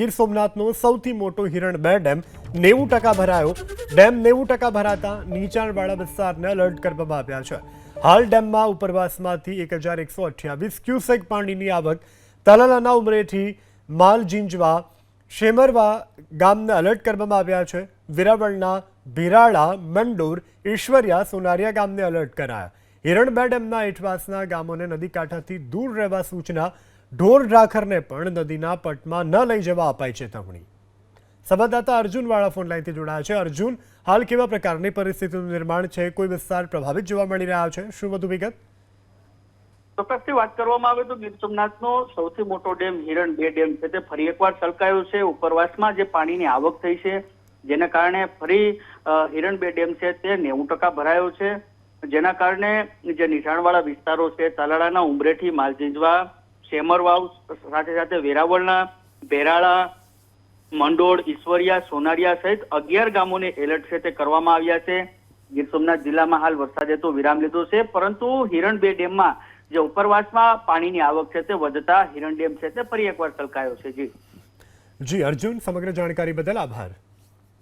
ગીર સોમનાથનો સૌથી મોટો હિરણ બે ડેમ નેવું ટકા ભરાયો. ડેમ નેવું ટકા ભરાતા નીચાણવાળા વિસ્તારને અલર્ટ કરવામાં આવ્યા છે. હાલ ડેમમાં ઉપરવાસમાંથી એક હજાર એકસો અઠ્યાવીસ ક્યુસેક પાણીની આવક. તલાલાના ઉમરેથી માલ જીંજવા શેમરવા ગામને અલર્ટ કરવામાં આવ્યા છે. વિરાવળના ભીરાળા, મંડોર, ઈશ્વરિયા, સોનારિયા ગામને અલર્ટ કરાયા. હિરણ બે ડેમના હેઠવાસના ગામોને નદી કાંઠાથી દૂર રહેવા સૂચના ઢોર ઢાખરને પણ નદીના પટમાં ન લઈ જવા અપાઈ ચેતવણી. સંવાદદાતા અર્જુન વાળા ફોન લાઈનથી જોડાયા છે. અર્જુન, હાલ કેવા પ્રકારની પરિસ્થિતિનું નિર્માણ છે? કોઈ વિસ્તાર પ્રભાવિત જોવા મળી રહ્યા છે? શું વધુ વિગત? ચોક્કસથી વાત કરવામાં આવે તો ગીર સોમનાથનો સૌથી મોટો ડેમ, હિરણ બે ડેમ છે. તે ફરી એકવાર છલકાયો છે. ઉપરવાસમાં જે પાણીની આવક થઈ છે, જેના કારણે ફરી હિરણ બે ડેમ છે તે નેવું ટકા ભરાયો છે. જેના કારણે જે નીચાણવાળા વિસ્તારો છે, તાલાળાના ઉમરેઠી, માલજીંજવા શેમરવાવ સાથે સાથે વેરાવળના બેરાળા, મંડોળ, ઈશ્વરિયા, સોનારિયા સહિત અગિયાર ગામોને એલર્ટ છે તે કરવામાં આવ્યા છે. ગીર સોમનાથ જિલ્લામાં હાલ વરસાદે તો વિરામ લીધો છે, પરંતુ હિરણ બે ડેમમાં જે ઉપરવાસમાં પાણીની આવક છે તે વધતા હિરણ ડેમ છે તે ફરી એકવાર છલકાયો છે. જી. જી, અર્જુન, સમગ્ર જાણકારી બદલ આભાર.